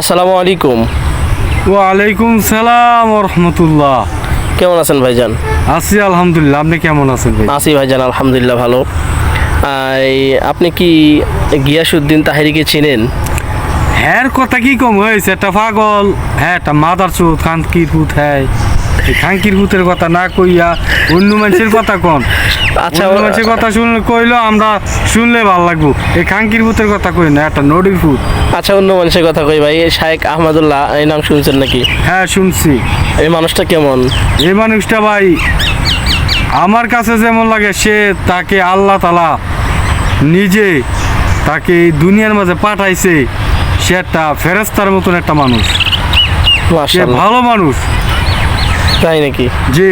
আসসালামু আলাইকুম। ওয়ালাইকুম সালাম রহমতুল্লাহ। কেমন আছেন ভাইজান? আছি আলহামদুলিল্লাহ আপনি কেমন আছেন ভাই আছি ভাইজান আলহামদুলিল্লাহ ভালো। আপনি কি গিয়াসুদ্দিন তাহেরিকে চিনেন? হ্যার কথা কি কম হয়েছে? একটা পাগল হ্যাঁ একটা মাদার চোদ কান কি হ্যাঁ এই খানকির পুতের কথা না কইয়া অন্য মানুষের কথা কন? আচ্ছা, অন্য মানুষের কথা শুনলে কইলো আমরা শুনলে ভালো লাগবো। এই খানকির পুতের কথা কই না একটা নদীর পুত আচ্ছা অন্য মানুষের কথা কই ভাই শায়েক আহমদুল্লাহ এই নাম শুনছেন নাকি? হ্যাঁ শুনছি। এই মানুষটা কেমন? এই মানুষটা ভাই আমার কাছে যেমন লাগে সে তাকে আল্লাহ তালা নিজে তাকে এই দুনিয়ার মাঝে পাঠাইছে সে একটা ফেরেস্তার মতন একটা মানুষ। সে ভালো মানুষ। তাই নাকি? জি।